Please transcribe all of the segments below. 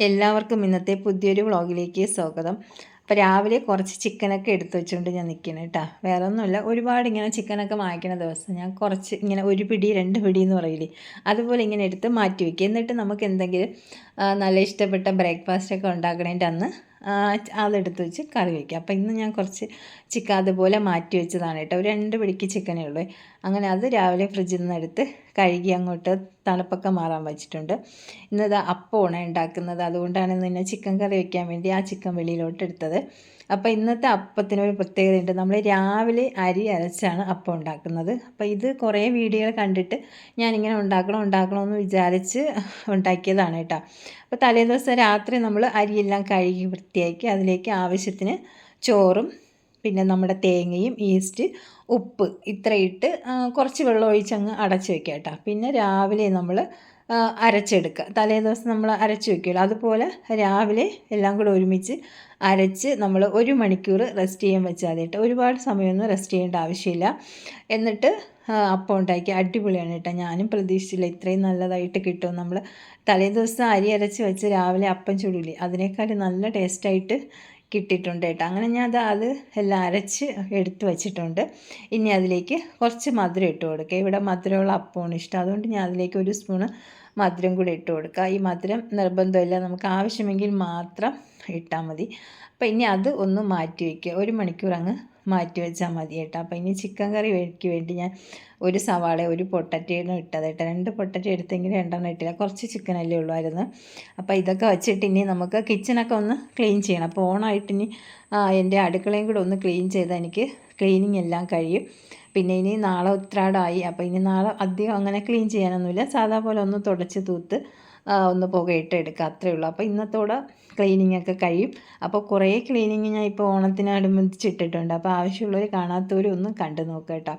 എല്ലാവർക്കും ഇന്നത്തെ പുതിയൊരു വ്ളോഗിലേക്ക് സ്വാഗതം. അപ്പോൾ രാവിലെ കുറച്ച് ചിക്കനൊക്കെ എടുത്തു വെച്ചുകൊണ്ട് ഞാൻ നിൽക്കണം കേട്ടോ വേറെ ഒന്നുമില്ല ഒരുപാട് ഇങ്ങനെ ചിക്കനൊക്കെ വാങ്ങിക്കുന്ന ദിവസം ഞാൻ കുറച്ച് ഇങ്ങനെ ഒരു പിടി രണ്ട് പിടി എന്ന് പറയില്ലേ അതുപോലെ ഇങ്ങനെ എടുത്ത് മാറ്റി വയ്ക്കുക എന്നിട്ട് നമുക്ക് എന്തെങ്കിലും നല്ല ഇഷ്ടപ്പെട്ട ബ്രേക്ക്ഫാസ്റ്റൊക്കെ ഉണ്ടാക്കണേന്റെ അന്ന് അതെടുത്ത് വെച്ച് കറി വയ്ക്കുക അപ്പോൾ ഇന്ന് ഞാൻ കുറച്ച് ചിക്കൻ അതുപോലെ മാറ്റി വെച്ചതാണ് കേട്ടോ രണ്ട് പിടിക്ക് ചിക്കനേ ഉള്ളൂ. അങ്ങനെ അത് രാവിലെ ഫ്രിഡ്ജിൽ നിന്ന് എടുത്ത് കഴുകി അങ്ങോട്ട് തണുപ്പൊക്കെ മാറാൻ വെച്ചിട്ടുണ്ട്. ഇന്നത് അപ്പമാണ് ഉണ്ടാക്കുന്നത്. അതുകൊണ്ടാണ് ഇന്ന് ചിക്കൻ കറി വെക്കാൻ വേണ്ടി ആ ചിക്കൻ വെളിയിലോട്ട് എടുത്തത്. അപ്പോൾ ഇന്നത്തെ അപ്പത്തിനൊരു പ്രത്യേകതയുണ്ട്. നമ്മൾ രാവിലെ അരി അരച്ചാണ് അപ്പം ഉണ്ടാക്കുന്നത്. അപ്പോൾ ഇത് കുറേ വീഡിയോകൾ കണ്ടിട്ട് ഞാനിങ്ങനെ ഉണ്ടാക്കണം ഉണ്ടാക്കണമെന്ന് വിചാരിച്ച് ഉണ്ടാക്കിയതാണ് കേട്ടോ. അപ്പോൾ തലേദിവസം രാത്രി നമ്മൾ അരിയെല്ലാം കഴുകി വൃത്തിയാക്കി അതിലേക്ക് ആവശ്യത്തിന് ചോറും പിന്നെ നമ്മുടെ തേങ്ങയും ഈസ്റ്റ് ഉപ്പ് ഇത്രയിട്ട് കുറച്ച് വെള്ളം ഒഴിച്ചങ്ങ് അടച്ച് വെക്കുക കേട്ടോ. പിന്നെ രാവിലെ നമ്മൾ അരച്ചെടുക്കുക. തലേ ദിവസം നമ്മൾ അരച്ച് വെക്കുമല്ലോ. അതുപോലെ രാവിലെ എല്ലാം കൂടെ ഒരുമിച്ച് അരച്ച് നമ്മൾ ഒരു മണിക്കൂർ റെസ്റ്റ് ചെയ്യാൻ വെച്ചാൽ കേട്ടോ. ഒരുപാട് സമയമൊന്നും റെസ്റ്റ് ചെയ്യേണ്ട ആവശ്യമില്ല. എന്നിട്ട് അപ്പം ഉണ്ടാക്കി അടിപൊളിയാണ് കേട്ടോ. ഞാനും പ്രതീക്ഷിച്ചില്ല ഇത്രയും നല്ലതായിട്ട് കിട്ടും. നമ്മൾ തലേ ദിവസം അരി അരച്ച് വെച്ച് രാവിലെ അപ്പം ചുടില്ലേ അതിനേക്കാൾ നല്ല ടേസ്റ്റായിട്ട് കിട്ടിയിട്ടുണ്ട് കേട്ടോ. അങ്ങനെ ഞാൻ അത് അത് എല്ലാം അരച്ച് എടുത്ത് വച്ചിട്ടുണ്ട്. ഇനി അതിലേക്ക് കുറച്ച് മധുരം ഇട്ട് കൊടുക്കുക. ഇവിടെ മധുരമുള്ള അപ്പമാണ് ഇഷ്ടം. അതുകൊണ്ട് ഞാൻ അതിലേക്ക് ഒരു സ്പൂണ് മധുരം കൂടി ഇട്ട് കൊടുക്കുക. ഈ മധുരം നിർബന്ധമില്ല. നമുക്ക് ആവശ്യമെങ്കിൽ മാത്രം ഇട്ടാൽ മതി. അപ്പോൾ ഇനി അത് ഒന്ന് മാറ്റി വയ്ക്കുക. ഒരു മണിക്കൂർ അങ്ങ് മാറ്റി വെച്ചാൽ മതി കേട്ടോ. അപ്പോൾ ഇനി ചിക്കൻ കറി വേടിക്ക് വേണ്ടി ഞാൻ ഒരു സവാള ഒരു പൊട്ടറ്റയാണ് ഇട്ടത് കേട്ടോ. രണ്ട് പൊട്ടറ്റ എടുത്തെങ്കിൽ രണ്ടെണ്ണം ഇട്ടില്ല. കുറച്ച് ചിക്കൻ ചിക്കനല്ലേ ഉള്ളായിരുന്നു. അപ്പോൾ ഇതൊക്കെ വെച്ചിട്ട് ഇനി നമുക്ക് കിച്ചണൊക്കെ ഒന്ന് ക്ലീൻ ചെയ്യണം. അപ്പോൾ ഓണായിട്ട് ഇനി എന്റെ അടുക്കളയും കൂടെ ഒന്ന് ക്ലീൻ ചെയ്താൽ എനിക്ക് ക്ലീനിങ് എല്ലാം കഴിയും. പിന്നെ ഇനി നാളെ ഉത്രാടായി അപ്പോൾ ഇനി നാളെ അധികം അങ്ങനെ ക്ലീൻ ചെയ്യാനൊന്നുമില്ല. സാധാ പോലെ ഒന്ന് തുടച്ച് തൂത്ത് ഒന്ന് പുകയിട്ട് എടുക്കുക. അത്രയേ ഉള്ളൂ. അപ്പോൾ ഇന്നത്തോടെ ക്ലീനിങ് ഒക്കെ കഴിയും. അപ്പോൾ കുറേ ക്ലീനിങ് ഞാൻ ഇപ്പോൾ ഓണത്തിനനുബന്ധിച്ചിട്ടിട്ടുണ്ട് അപ്പോൾ ആവശ്യമുള്ളവർ കാണാത്തവരും ഒന്ന് കണ്ടു നോക്കുക കേട്ടോ.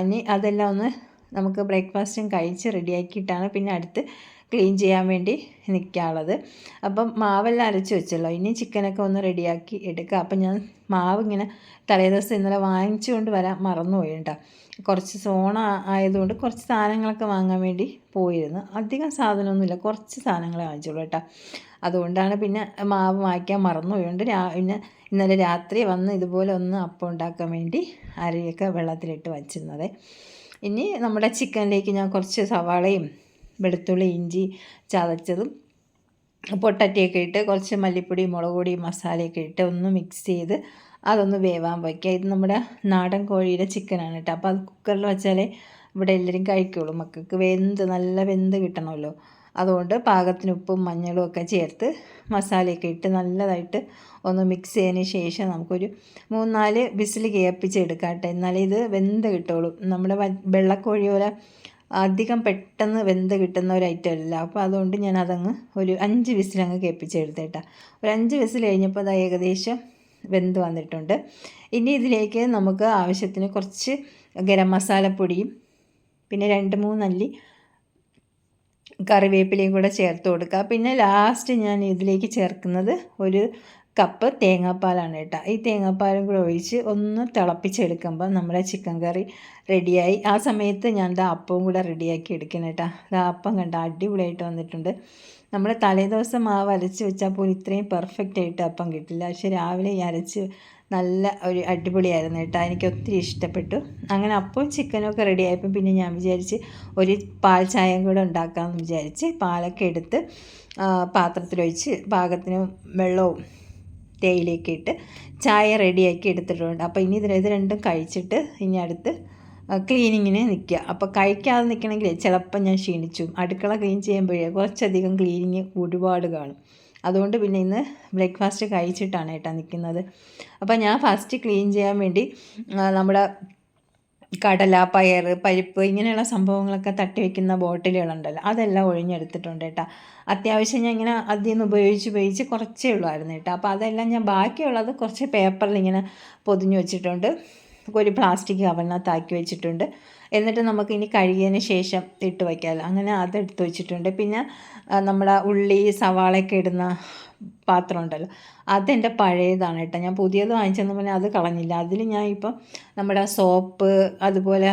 ഇനി അതെല്ലാം ഒന്ന് നമുക്ക് ബ്രേക്ക്ഫാസ്റ്റും കഴിച്ച് റെഡിയാക്കിയിട്ടാണ് പിന്നെ അടുത്ത് ക്ലീൻ ചെയ്യാൻ വേണ്ടി നിൽക്കാനുള്ളത് അപ്പം മാവെല്ലാം അരച്ച് വെച്ചല്ലോ. ഇനി ചിക്കനൊക്കെ ഒന്ന് റെഡിയാക്കി എടുക്കുക അപ്പം ഞാൻ മാവ് ഇങ്ങനെ തലേദിവസം ഇന്നലെ വാങ്ങിച്ചുകൊണ്ട് വരാൻ മറന്നുപോയി കേട്ടോ. കുറച്ച് സോണ ആയതുകൊണ്ട് കുറച്ച് സാധനങ്ങളൊക്കെ വാങ്ങാൻ വേണ്ടി പോയിരുന്നു. അധികം സാധനമൊന്നുമില്ല. കുറച്ച് സാധനങ്ങളെ വാങ്ങിച്ചുള്ളൂ കേട്ടോ. അതുകൊണ്ടാണ് പിന്നെ മാവ് വാങ്ങിക്കാൻ മറന്നുപോയുണ്ട് പിന്നെ ഇന്നലെ രാത്രി വന്ന് ഇതുപോലെ ഒന്ന് അപ്പം ഉണ്ടാക്കാൻ വേണ്ടി അരിയൊക്കെ വെള്ളത്തിലിട്ട് വച്ചിരുന്നത്. ഇനി നമ്മുടെ ചിക്കനിലേക്ക് ഞാൻ കുറച്ച് സവാളയും വെളുത്തുള്ളി ഇഞ്ചി ചതച്ചതും പൊട്ടറ്റയൊക്കെ ഇട്ട് കുറച്ച് മല്ലിപ്പൊടി മുളക് പൊടി മസാലയൊക്കെ ഇട്ട് ഒന്ന് മിക്സ് ചെയ്ത് അതൊന്ന് വേവാൻ വയ്ക്കുക. ഇത് നമ്മുടെ നാടൻ കോഴിയുടെ ചിക്കനാണ് കേട്ടോ. അപ്പോൾ അത് കുക്കറിൽ വെച്ചാലേ ഇവിടെ എല്ലാവരും കഴിക്കുള്ളൂ. മക്കൾക്ക് വെന്ത് നല്ല വെന്ത് കിട്ടണമല്ലോ. അതുകൊണ്ട് പാകത്തിന് ഉപ്പും മഞ്ഞളും ഒക്കെ ചേർത്ത് മസാലയൊക്കെ ഇട്ട് നല്ലതായിട്ട് ഒന്ന് മിക്സ് ചെയ്തതിന് ശേഷം നമുക്കൊരു മൂന്നാൽ വിസിൽ കേൾപ്പിച്ചെടുക്കാം കേട്ടോ. എന്നാലേ ഇത് വെന്ത് കിട്ടുള്ളൂ നമ്മുടെ വെള്ളക്കോഴി പോലെ അധികം പെട്ടെന്ന് വെന്ത് കിട്ടുന്ന ഒരു ഐറ്റം അല്ല. അപ്പോൾ അതുകൊണ്ട് ഞാൻ അതങ്ങ് ഒരു അഞ്ച് വിസിലങ്ങ് കേൾപ്പിച്ചെടുത്തേട്ടാ ഒരു അഞ്ച് വിസിൽ കഴിഞ്ഞപ്പോൾ അത് ഏകദേശം വെന്ത് വന്നിട്ടുണ്ട്. ഇനി ഇതിലേക്ക് നമുക്ക് ആവശ്യത്തിന് കുറച്ച് ഗരം മസാലപ്പൊടിയും പിന്നെ രണ്ട് മൂന്നല്ലി കറിവേപ്പിലയും കൂടെ ചേർത്ത് കൊടുക്കുക പിന്നെ ലാസ്റ്റ് ഞാൻ ഇതിലേക്ക് ചേർക്കുന്നത് ഒരു കപ്പ് തേങ്ങാപ്പാലാണ് കേട്ടോ. ഈ തേങ്ങാപ്പാലും കൂടെ ഒഴിച്ച് ഒന്ന് തിളപ്പിച്ചെടുക്കുമ്പോൾ നമ്മുടെ ചിക്കൻ കറി റെഡിയായി. ആ സമയത്ത് ഞാൻ ദാ അപ്പവും കൂടെ റെഡിയാക്കി എടുക്കണം കേട്ടോ. ദാ അപ്പം കണ്ട അടിപൊളിയായിട്ട് വന്നിട്ടുണ്ട്. നമ്മൾ തലേദിവസം മാവ് അരച്ച് വെച്ചാൽ പോലും ഇത്രയും പെർഫെക്റ്റ് ആയിട്ട് അപ്പം കിട്ടില്ല. പക്ഷെ രാവിലെ ഈ അരച്ച് നല്ല ഒരു അടിപൊളിയായിരുന്നു കേട്ടോ. എനിക്ക് ഒത്തിരി ഇഷ്ടപ്പെട്ടു. അങ്ങനെ അപ്പോൾ ചിക്കനും ഒക്കെ റെഡി ആയപ്പോൾ പിന്നെ ഞാൻ വിചാരിച്ച് ഒരു പാൽ ചായയും കൂടെ ഉണ്ടാക്കാമെന്ന് വിചാരിച്ച് പാലൊക്കെ എടുത്ത് പാത്രത്തിലൊഴിച്ച് പാകത്തിന് വെള്ളവും തേയിലയൊക്കെ ഇട്ട് ചായ റെഡിയാക്കി എടുത്തിട്ടുണ്ട്. അപ്പോൾ ഇനി ഇത് രണ്ടും കഴിച്ചിട്ട് ഇനി അടുത്ത് ക്ലീനിങ്ങിന് നിൽക്കുക അപ്പോൾ കഴിക്കാതെ നിൽക്കണമെങ്കിൽ ചിലപ്പോൾ ഞാൻ ക്ഷീണിച്ചു. അടുക്കള ക്ലീൻ ചെയ്യുമ്പോഴേ കുറച്ചധികം ക്ലീനിങ് ഒരുപാട് കാണും. അതുകൊണ്ട് പിന്നെ ഇന്ന് ബ്രേക്ക്ഫാസ്റ്റ് കഴിച്ചിട്ടാണ് ഏട്ടാ നിൽക്കുന്നത് അപ്പോൾ ഞാൻ ഫസ്റ്റ് ക്ലീൻ ചെയ്യാൻ വേണ്ടി നമ്മുടെ കടല പയർ പരിപ്പ് ഇങ്ങനെയുള്ള സംഭവങ്ങളൊക്കെ തട്ടി വെക്കുന്ന ബോട്ടിലുകളുണ്ടല്ലോ. അതെല്ലാം ഒഴിഞ്ഞെടുത്തിട്ടുണ്ട് കേട്ടോ. അത്യാവശ്യം ഞാൻ ഇങ്ങനെ അതിൽ നിന്ന് ഉപയോഗിച്ച് ഉപയോഗിച്ച് കുറച്ചേ ഉള്ളായിരുന്നു കേട്ടോ. അപ്പോൾ അതെല്ലാം ഞാൻ ബാക്കിയുള്ളത് കുറച്ച് പേപ്പറിൽ ഇങ്ങനെ പൊതിഞ്ഞ് വെച്ചിട്ടുണ്ട്. ഒരു പ്ലാസ്റ്റിക് കവറിനകത്താക്കി വെച്ചിട്ടുണ്ട്. എന്നിട്ട് നമുക്ക് ഇനി കഴുകിയതിന് ശേഷം ഇട്ട് വയ്ക്കാമല്ലോ അങ്ങനെ അതെടുത്ത് വെച്ചിട്ടുണ്ട്. പിന്നെ നമ്മുടെ ഉള്ളി സവാളയൊക്കെ ഇടുന്ന പാത്രം ഉണ്ടല്ലോ. അതെന്റെ പഴയതാണ് കേട്ടോ. ഞാൻ പുതിയത് വാങ്ങിച്ചെന്ന് പറഞ്ഞാൽ അത് കളഞ്ഞില്ല. അതിൽ ഞാൻ ഇപ്പം നമ്മുടെ സോപ്പ് അതുപോലെ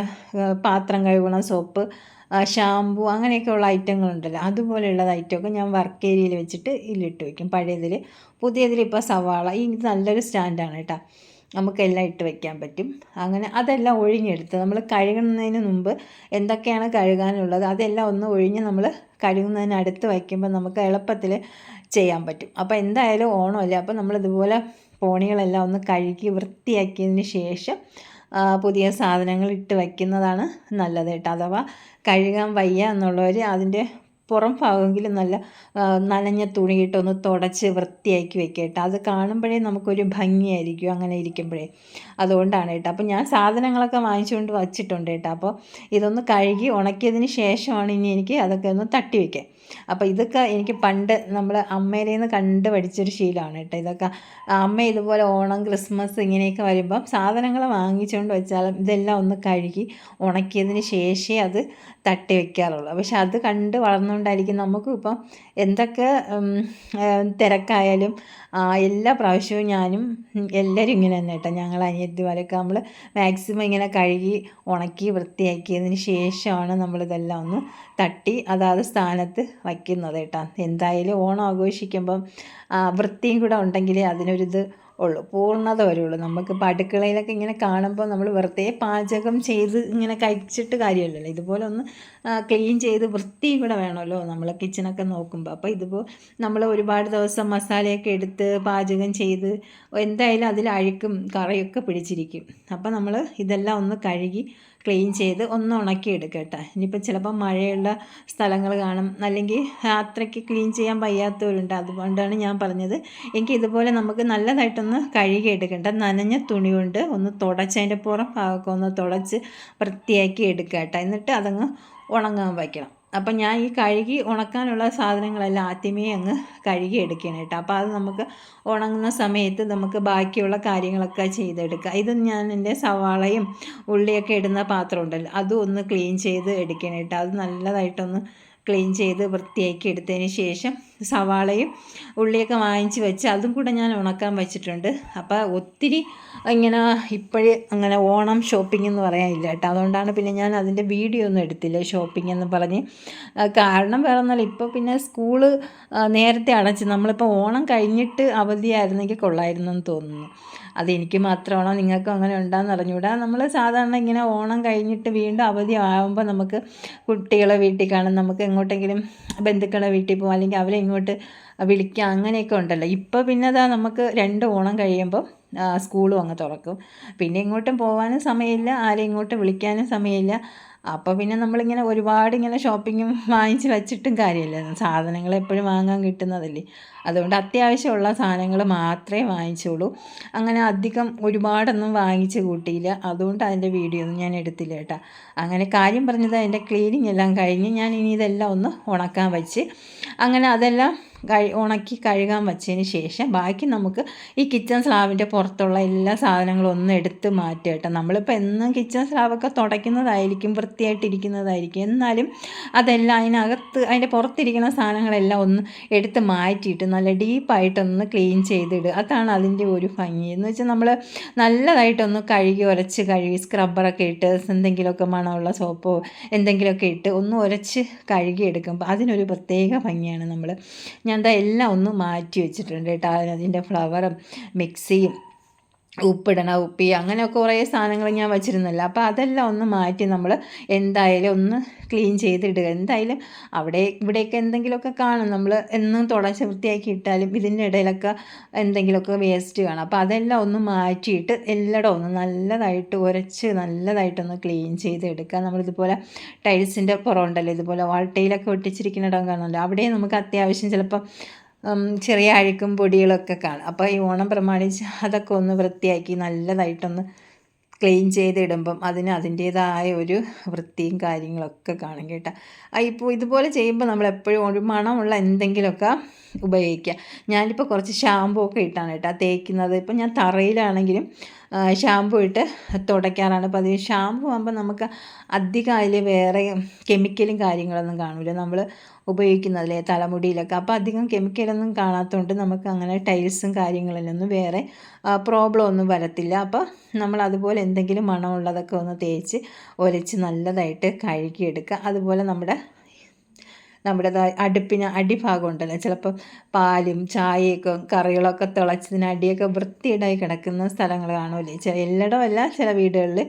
പാത്രം കഴുകണ സോപ്പ് ഷാമ്പു അങ്ങനെയൊക്കെയുള്ള ഐറ്റങ്ങളുണ്ടല്ലോ അതുപോലെയുള്ള ഐറ്റമൊക്കെ ഞാൻ വർക്ക് ഏരിയയിൽ വെച്ചിട്ട് ഇതിലിട്ട് വയ്ക്കും പഴയതിൽ പുതിയതിൽ ഇപ്പോൾ സവാള. ഈ നല്ലൊരു സ്റ്റാൻഡാണ് കേട്ടോ. നമുക്കെല്ലാം ഇട്ട് വയ്ക്കാൻ പറ്റും. അങ്ങനെ അതെല്ലാം ഒഴിഞ്ഞെടുത്ത് നമ്മൾ കഴുകുന്നതിന് മുമ്പ് എന്തൊക്കെയാണ് കഴുകാനുള്ളത് അതെല്ലാം ഒന്ന് ഒഴിഞ്ഞ് നമ്മൾ കഴുകുന്നതിന് അടുത്ത് വയ്ക്കുമ്പോൾ നമുക്ക് എളുപ്പത്തിൽ ചെയ്യാൻ പറ്റും. അപ്പോൾ എന്തായാലും ഓണമല്ലേ? അപ്പോൾ നമ്മളിതുപോലെ പോണികളെല്ലാം ഒന്ന് കഴുകി വൃത്തിയാക്കിയതിന് ശേഷം പുതിയ സാധനങ്ങൾ ഇട്ട് വയ്ക്കുന്നതാണ് നല്ലത് കേട്ടോ. അഥവാ കഴുകാൻ വയ്യ എന്നുള്ളവർ അതിന്റെ പുറം ഭാഗമെങ്കിലും നല്ല നനഞ്ഞ തുണിയിട്ടൊന്ന് തുടച്ച് വൃത്തിയാക്കി വെക്കുക കേട്ടോ. അത് കാണുമ്പോഴേ നമുക്കൊരു ഭംഗിയായിരിക്കും അങ്ങനെ ഇരിക്കുമ്പോഴേ. അതുകൊണ്ടാണ് കേട്ടോ. അപ്പോൾ ഞാൻ സാധനങ്ങളൊക്കെ വാങ്ങിച്ചുകൊണ്ട് വച്ചിട്ടുണ്ട് കേട്ടോ. അപ്പോൾ ഇതൊന്ന് കഴുകി ഉണക്കിയതിന് ശേഷമാണ് ഇനി എനിക്ക് അതൊക്കെ ഒന്ന് തട്ടി വയ്ക്കാൻ അപ്പോൾ ഇതൊക്കെ എനിക്ക് പണ്ട് നമ്മൾ അമ്മയിൽ നിന്ന് കണ്ട് പഠിച്ചൊരു ശീലമാണ് കേട്ടോ. ഇതൊക്കെ അമ്മ ഇതുപോലെ ഓണം ക്രിസ്മസ് ഇങ്ങനെയൊക്കെ വരുമ്പം സാധനങ്ങൾ വാങ്ങിച്ചുകൊണ്ട് വെച്ചാലും ഇതെല്ലാം ഒന്ന് കഴുകി ഉണക്കിയതിന് ശേഷമേ അത് തട്ടി വയ്ക്കാറുള്ളൂ പക്ഷെ അത് കണ്ട് വളർന്നുകൊണ്ടായിരിക്കും നമുക്കും ഇപ്പം എന്തൊക്കെ തിരക്കായാലും എല്ലാ പ്രാവശ്യവും ഞാനും എല്ലാവരും ഇങ്ങനെ തന്നെ കേട്ടോ. ഞങ്ങൾ അനിയത്തിമാരൊക്കെ നമ്മൾ മാക്സിമം ഇങ്ങനെ കഴുകി ഉണക്കി വൃത്തിയാക്കിയതിന് ശേഷമാണ് നമ്മളിതെല്ലാം ഒന്ന് തട്ടി അതാത് സ്ഥാനത്ത് വയ്ക്കുന്നത് കേട്ടോ. എന്തായാലും ഓണം ആഘോഷിക്കുമ്പം വൃത്തിയും കൂടെ ഉണ്ടെങ്കിലേ അതിനൊരിത് ഉള്ളൂ. പൂർണത വരുള്ളൂ. നമുക്കിപ്പോൾ അടുക്കളയിലൊക്കെ ഇങ്ങനെ കാണുമ്പോൾ നമ്മൾ വെറുതെ പാചകം ചെയ്ത് ഇങ്ങനെ കഴിച്ചിട്ട് കാര്യമല്ലല്ലോ. ഇതുപോലെ ഒന്ന് ക്ലീൻ ചെയ്ത് വൃത്തിയും കൂടെ വേണമല്ലോ നമ്മൾ കിച്ചണൊക്കെ നോക്കുമ്പോൾ അപ്പോൾ ഇതിപ്പോൾ നമ്മൾ ഒരുപാട് ദിവസം മസാലയൊക്കെ എടുത്ത് പാചകം ചെയ്ത് എന്തായാലും അതിൽ അഴുക്കും കറയൊക്കെ പിടിച്ചിരിക്കും. അപ്പോൾ നമ്മൾ ഇതെല്ലാം ഒന്ന് കഴുകി ക്ലീൻ ചെയ്ത് ഒന്ന് ഉണക്കി എടുക്കുക കേട്ടോ ഇനിയിപ്പോൾ ചിലപ്പോൾ മഴയുള്ള സ്ഥലങ്ങൾ കാണും. അല്ലെങ്കിൽ അത്രയ്ക്ക് ക്ലീൻ ചെയ്യാൻ വയ്യാത്തവരുണ്ട്. അതുകൊണ്ടാണ് ഞാൻ പറഞ്ഞത്. എനിക്ക് ഇതുപോലെ നമുക്ക് നല്ലതായിട്ടൊന്ന് കഴുകി എടുക്കേണ്ട നനഞ്ഞ തുണി കൊണ്ട് ഒന്ന് തുടച്ചതിന്റെ പുറം ഭാഗമൊക്കെ ഒന്ന് തുടച്ച് വൃത്തിയാക്കി എടുക്കുക കേട്ടോ എന്നിട്ട് അതങ്ങ് ഉണങ്ങാൻ വയ്ക്കണം. അപ്പം ഞാൻ ഈ കഴുകി ഉണക്കാനുള്ള സാധനങ്ങളെല്ലാം ആദ്യമേ അങ്ങ് കഴുകി എടുക്കണം കേട്ടോ. അപ്പോൾ അത് നമുക്ക് ഉണങ്ങുന്ന സമയത്ത് നമുക്ക് ബാക്കിയുള്ള കാര്യങ്ങളൊക്കെ ചെയ്തെടുക്കാം. ഇത് ഞാൻ എന്റെ സവാളയും ഉള്ളിയൊക്കെ ഇടുന്ന പാത്രം ഉണ്ടല്ലോ അതും ഒന്ന് ക്ലീൻ ചെയ്ത് എടുക്കണം കേട്ടോ. അത് നല്ലതായിട്ടൊന്ന് ക്ലീൻ ചെയ്ത് വൃത്തിയാക്കി എടുത്തതിന് ശേഷം സവാളയും ഉള്ളിയൊക്കെ വാങ്ങിച്ച് വെച്ച് അതും കൂടെ ഞാൻ ഉണക്കാൻ വെച്ചിട്ടുണ്ട്. അപ്പോൾ ഒത്തിരി ഇങ്ങനെ ഇപ്പോഴേ അങ്ങനെ ഓണം ഷോപ്പിംഗ് എന്ന് പറയാനില്ല കേട്ടോ. അതുകൊണ്ടാണ് പിന്നെ ഞാൻ അതിന്റെ വീഡിയോ ഒന്നും എടുത്തില്ല ഷോപ്പിംഗ് എന്ന് പറഞ്ഞ്. കാരണം വേറെ ഒന്നുമല്ല ഇപ്പോൾ പിന്നെ സ്കൂൾ നേരത്തെ അടച്ച്. നമ്മളിപ്പോൾ ഓണം കഴിഞ്ഞിട്ട് അവധിയായിരുന്നെങ്കിൽ കൊള്ളായിരുന്നു എന്ന് തോന്നുന്നു. അതെനിക്ക് മാത്രമാണോ? നിങ്ങൾക്കും അങ്ങനെ ഉണ്ടാകുന്ന അറിഞ്ഞുകൂടാ. നമ്മൾ സാധാരണ ഇങ്ങനെ ഓണം കഴിഞ്ഞിട്ട് വീണ്ടും അവധി ആകുമ്പോൾ നമുക്ക് കുട്ടികളെ വീട്ടിൽ കാണും. നമുക്ക് എങ്ങോട്ടെങ്കിലും ബന്ധുക്കളെ വീട്ടിൽ പോകും. അല്ലെങ്കിൽ അവരെ ഇങ്ങോട്ട് വിളിക്കുക അങ്ങനെയൊക്കെ ഉണ്ടല്ലോ. ഇപ്പോൾ പിന്നെ അതാ നമുക്ക് രണ്ട് ഓണം കഴിയുമ്പോൾ സ്കൂളും അങ്ങ് തുറക്കും. പിന്നെ ഇങ്ങോട്ടും പോകാനും സമയമില്ല. ആരെയും ഇങ്ങോട്ട് വിളിക്കാനും സമയമില്ല. അപ്പോൾ പിന്നെ നമ്മളിങ്ങനെ ഒരുപാട് ഇങ്ങനെ ഷോപ്പിങ്ങും വാങ്ങിച്ച് വെച്ചിട്ടും കാര്യമില്ല. സാധനങ്ങൾ എപ്പോഴും വാങ്ങാൻ കിട്ടുന്നതല്ലേ. അതുകൊണ്ട് അത്യാവശ്യമുള്ള സാധനങ്ങൾ മാത്രമേ വാങ്ങിച്ചുള്ളൂ. അങ്ങനെ അധികം ഒരുപാടൊന്നും വാങ്ങിച്ച് കൂട്ടിയില്ല. അതുകൊണ്ട് അതിന്റെ വീഡിയോ ഒന്നും ഞാൻ എടുത്തില്ല കേട്ടോ. അങ്ങനെ കാര്യം പറഞ്ഞത് അതിന്റെ ക്ലീനിങ് എല്ലാം കഴിഞ്ഞ് ഞാൻ ഇനി ഇതെല്ലാം ഒന്ന് ഉണക്കാൻ വെച്ച് അങ്ങനെ അതെല്ലാം കഴി ഉണക്കി കഴുകാൻ വെച്ചതിന് ശേഷം ബാക്കി നമുക്ക് ഈ കിച്ചൺ സ്ലാവിന്റെ പുറത്തുള്ള എല്ലാ സാധനങ്ങളും ഒന്ന് എടുത്ത് മാറ്റുക കേട്ടോ. നമ്മളിപ്പോൾ എന്നും കിച്ചൺ സ്ലാവൊക്കെ തുടയ്ക്കുന്നതായിരിക്കും വൃത്തിയായിട്ടിരിക്കുന്നതായിരിക്കും എന്നാലും അതെല്ലാം അതിനകത്ത് അതിന്റെ പുറത്തിരിക്കുന്ന സാധനങ്ങളെല്ലാം ഒന്ന് എടുത്ത് മാറ്റിയിട്ട് നല്ല ഡീപ്പായിട്ടൊന്ന് ക്ലീൻ ചെയ്തിടുക അതാണ് അതിന്റെ ഒരു ഭംഗി. എന്ന് വെച്ചാൽ നമ്മൾ നല്ലതായിട്ടൊന്ന് കഴുകി ഉരച്ച് കഴുകി സ്ക്രബ്ബറൊക്കെ ഇട്ട് എന്തെങ്കിലുമൊക്കെ മണമുള്ള സോപ്പോ എന്തെങ്കിലുമൊക്കെ ഇട്ട് ഒന്ന് ഉരച്ച് കഴുകി എടുക്കുമ്പോൾ അതിനൊരു പ്രത്യേക ഭംഗിയാണ് നമ്മൾ ഞാൻ എന്താ എല്ലാം ഒന്ന് മാറ്റി വെച്ചിട്ടുണ്ട് കേട്ടോ. അതിന്റെ ഫ്ലവറും മിക്സിയും ഉപ്പിടണ ഉപ്പി അങ്ങനെ കുറേ സാധനങ്ങൾ ഞാൻ വെച്ചിരുന്നല്ല. അപ്പോൾ അതെല്ലാം ഒന്ന് മാറ്റി നമ്മൾ എന്തായാലും ഒന്ന് ക്ലീൻ ചെയ്തിടുക. എന്തായാലും അവിടെ ഇവിടെയൊക്കെ എന്തെങ്കിലുമൊക്കെ കാണും. നമ്മൾ എന്നും തുടച്ച് വൃത്തിയാക്കി ഇട്ടാലും ഇതിന്റെ ഇടയിലൊക്കെ എന്തെങ്കിലുമൊക്കെ വേസ്റ്റ് കാണും. അപ്പോൾ അതെല്ലാം ഒന്ന് മാറ്റിയിട്ട് എല്ലായിടും ഒന്ന് നല്ലതായിട്ട് ഉരച്ച് നല്ലതായിട്ടൊന്ന് ക്ലീൻ ചെയ്തെടുക്കുക. നമ്മളിതുപോലെ ടൈൽസിന്റെ പുറമുണ്ടല്ലോ ഇതുപോലെ വാൾട്ടയിലൊക്കെ ഒട്ടിച്ചിരിക്കുന്നിടം കാണുമല്ലോ അവിടെ നമുക്ക് അത്യാവശ്യം ചിലപ്പം ചെറിയ അഴുക്കും പൊടികളൊക്കെ കാണും. അപ്പോൾ ഈ ഓണം പ്രമാണിച്ച് അതൊക്കെ ഒന്ന് വൃത്തിയാക്കി നല്ലതായിട്ടൊന്ന് ക്ലീൻ ചെയ്തിടുമ്പം അതിന് അതിന്റേതായ ഒരു വൃത്തിയും കാര്യങ്ങളൊക്കെ കാണും കേട്ടോ. ഇപ്പോൾ ഇതുപോലെ ചെയ്യുമ്പോൾ നമ്മൾ എപ്പോഴും ഒരു മണമുള്ള എന്തെങ്കിലുമൊക്കെ ഉപയോഗിക്കുക. ഞാനിപ്പോൾ കുറച്ച് ഷാമ്പൂ ഒക്കെ ഇട്ടാണ് കേട്ടോ തേക്കുന്നത്. ഇപ്പം ഞാൻ തറയിലാണെങ്കിലും ഷാമ്പു ഇട്ട് തുടയ്ക്കാറാണ് പതിവ്. ഷാമ്പു ആകുമ്പോൾ നമുക്ക് അധികം അതിൽ വേറെ കെമിക്കലും കാര്യങ്ങളൊന്നും കാണില്ല നമ്മൾ ഉപയോഗിക്കുന്നതല്ലേ? തലമുടിയിലൊക്കെ. അപ്പോൾ അധികം കെമിക്കലൊന്നും കാണാത്തതുകൊണ്ട് നമുക്ക് അങ്ങനെ ടൈൽസും കാര്യങ്ങളിലൊന്നും വേറെ പ്രോബ്ലം ഒന്നും വരത്തില്ല. അപ്പോൾ നമ്മൾ അതുപോലെ എന്തെങ്കിലും മണമുള്ളതൊക്കെ ഒന്ന് തേച്ച് ഒലിച്ച് നല്ലതായിട്ട് കഴുകിയെടുക്കുക. അതുപോലെ നമ്മുടെ നമ്മുടെ അടുപ്പിന് അടിഭാഗം ഉണ്ടല്ലോ ചിലപ്പോൾ പാലും ചായയൊക്കെ കറികളൊക്കെ തിളച്ചതിന് അടിയൊക്കെ വൃത്തിയിടായി കിടക്കുന്ന സ്ഥലങ്ങൾ കാണുമല്ലേ? ചില എല്ലായിടമല്ല ചില വീടുകളിൽ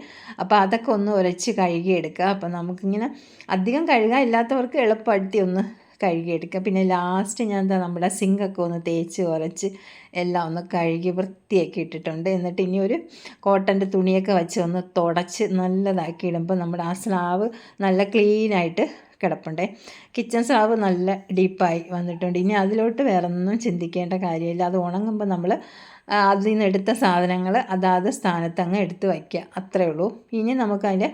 അപ്പോൾ അതൊക്കെ ഒന്ന് ഉരച്ച് കഴുകിയെടുക്കുക. അപ്പോൾ നമുക്കിങ്ങനെ അധികം കഴുകാൻ ഇല്ലാത്തവർക്ക് എളുപ്പമായിട്ട് ഒന്ന് കഴുകിയെടുക്കുക. പിന്നെ ലാസ്റ്റ് ഞാൻ എന്താ നമ്മുടെ സിങ്കൊക്കെ ഒന്ന് തേച്ച് ഉരച്ച് എല്ലാം ഒന്ന് കഴുകി വൃത്തിയാക്കി ഇട്ടിട്ടുണ്ട്. എന്നിട്ട് ഇനി ഒരു കോട്ടന്റെ തുണിയൊക്കെ വെച്ച് ഒന്ന് തുടച്ച് നല്ലതാക്കി ഇടുമ്പോൾ നമ്മുടെ ആ സ്ലാവ് നല്ല ക്ലീനായിട്ട് കിടപ്പുണ്ടേ. കിച്ചൺ സ്ലാബ് നല്ല ഡീപ്പായി വന്നിട്ടുണ്ട്. ഇനി അതിലോട്ട് വേറെ ഒന്നും ചിന്തിക്കേണ്ട കാര്യമില്ല. അത് ഉണങ്ങുമ്പോൾ നമ്മൾ അതിൽ നിന്ന് എടുത്ത സാധനങ്ങൾ അതാത് സ്ഥാനത്ത് അങ്ങ് എടുത്ത് വയ്ക്കുക. അത്രേ ഉള്ളൂ. ഇനി നമുക്കതിന്റെ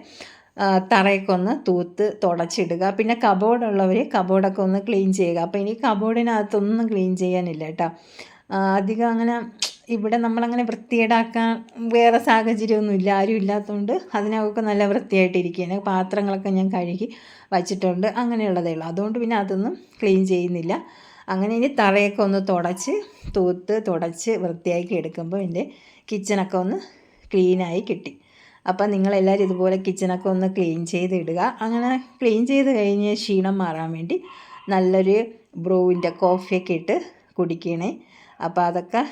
തറയൊക്കെ ഒന്ന് തൂത്ത് തുടച്ചിടുക. പിന്നെ കബോർഡുള്ളവർ കബോർഡൊക്കെ ഒന്ന് ക്ലീൻ ചെയ്യുക. അപ്പോൾ ഇനി കബോർഡിനകത്തൊന്നും ക്ലീൻ ചെയ്യാനില്ല കേട്ടോ. അധികം അങ്ങനെ ഇവിടെ നമ്മളങ്ങനെ വൃത്തികേടാക്കാൻ വേറെ സാഹചര്യമൊന്നുമില്ല. ആരും ഇല്ലാത്തതുകൊണ്ട് അതിനകമൊക്കെ നല്ല വൃത്തിയായിട്ടിരിക്കുകയാണ്. പാത്രങ്ങളൊക്കെ ഞാൻ കഴുകി വച്ചിട്ടുണ്ട്. അങ്ങനെയുള്ളതേ ഉള്ളൂ. അതുകൊണ്ട് പിന്നെ അതൊന്നും ക്ലീൻ ചെയ്യുന്നില്ല. അങ്ങനെ ഇനി തറയൊക്കെ ഒന്ന് തുടച്ച് തൂത്ത് തുടച്ച് വൃത്തിയാക്കി എടുക്കുമ്പോൾ എന്റെ കിച്ചണൊക്കെ ഒന്ന് ക്ലീനായി കിട്ടി. അപ്പം നിങ്ങളെല്ലാവരും ഇതുപോലെ കിച്ചണൊക്കെ ഒന്ന് ക്ലീൻ ചെയ്ത് ഇടുക അങ്ങനെ ക്ലീൻ ചെയ്ത് കഴിഞ്ഞ് ക്ഷീണം മാറാൻ വേണ്ടി നല്ലൊരു ബ്രൂവിന്റെ കോഫിയൊക്കെ ഇട്ട് കുടിക്കണേ. അപ്പോൾ അതൊക്കെ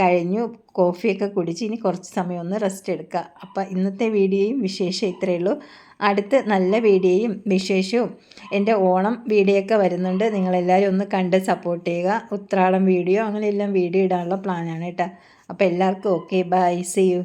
കഴിഞ്ഞു കോഫിയൊക്കെ കുടിച്ച് ഇനി കുറച്ച് സമയം ഒന്ന് റെസ്റ്റ് എടുക്കുക അപ്പോൾ ഇന്നത്തെ വീഡിയോയും വിശേഷം ഇത്രയേ ഉള്ളൂ. അടുത്ത് നല്ല വീഡിയോയും വിശേഷവും എന്റെ ഓണം വീഡിയോ ഒക്കെ വരുന്നുണ്ട്. നിങ്ങളെല്ലാവരും ഒന്ന് കണ്ട് സപ്പോർട്ട് ചെയ്യുക. ഉത്രാളം വീഡിയോ അങ്ങനെയെല്ലാം വീഡിയോ ഇടാനുള്ള പ്ലാനാണ് കേട്ടോ അപ്പോൾ എല്ലാവർക്കും ഓക്കെ ബൈ സി യു